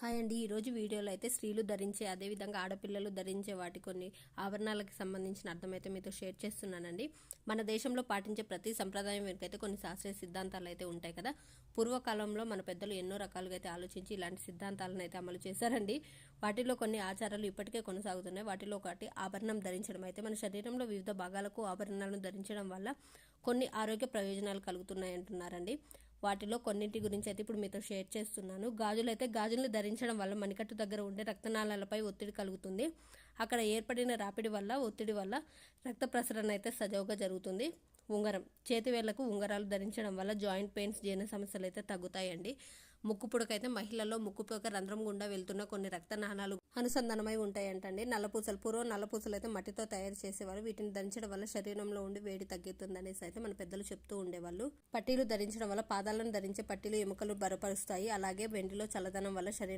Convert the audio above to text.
Hi అండి. ఈరోజు వీడియోలో అయితే స్త్రీలు ధరించే అదేవిధంగా ఆడపిల్లలు ధరించే వాటి కొన్ని ఆభరణాలకు సంబంధించిన అర్థమైతే మీతో షేర్ చేస్తున్నానండి. మన దేశంలో పాటించే ప్రతి సంప్రదాయం వెనుకైతే కొన్ని శాస్త్రీయ సిద్ధాంతాలు అయితే ఉంటాయి కదా. పూర్వకాలంలో మన పెద్దలు ఎన్నో రకాలుగా అయితే ఆలోచించి ఇలాంటి సిద్ధాంతాలను అయితే అమలు చేశారండి. వాటిలో కొన్ని ఆచారాలు ఇప్పటికే కొనసాగుతున్నాయి. వాటిలో ఒకటి ఆభరణం ధరించడం. అయితే మన శరీరంలో వివిధ భాగాలకు ఆభరణాలను ధరించడం వల్ల కొన్ని ఆరోగ్య ప్రయోజనాలు కలుగుతున్నాయి అంటున్నారండి వాటిలో కొన్నింటి గురించి అయితే ఇప్పుడు మీతో షేర్ చేస్తున్నాను. గాజులు అయితే గాజులను ధరించడం వల్ల మణికట్టు దగ్గర ఉండే రక్తనాళాలపై ఒత్తిడి కలుగుతుంది. అక్కడ ఏర్పడిన రాపిడి వల్ల ఒత్తిడి వల్ల రక్త ప్రసరణ అయితే సజావుగా జరుగుతుంది. ఉంగరం చేతివేళ్ళకు ఉంగరాలు ధరించడం వల్ల జాయింట్ పెయిన్స్ జీర్ణ సమస్యలు అయితే తగ్గుతాయండి. ముక్కు పుడకైతే మహిళల్లో ముక్కు పుడక రంధ్రం గుండా వెళ్తున్న కొన్ని రక్త నాణాలు అనుసంధానమై ఉంటాయంటండి. నల్లపూసలు పూర్వం నల్లపూసలు అయితే మట్టితో తయారు చేసేవారు. వీటిని ధరించడం వల్ల శరీరంలో ఉండి వేడి తగ్గుతుంది అనేసి అయితే మన పెద్దలు చెప్తూ ఉండేవాళ్ళు. పట్టీలు ధరించడం వల్ల పాదాలను ధరించే పట్టీలు ఎముకలు బలపరుస్తాయి అలాగే వెండిలో చల్లదనం వల్ల శరీరం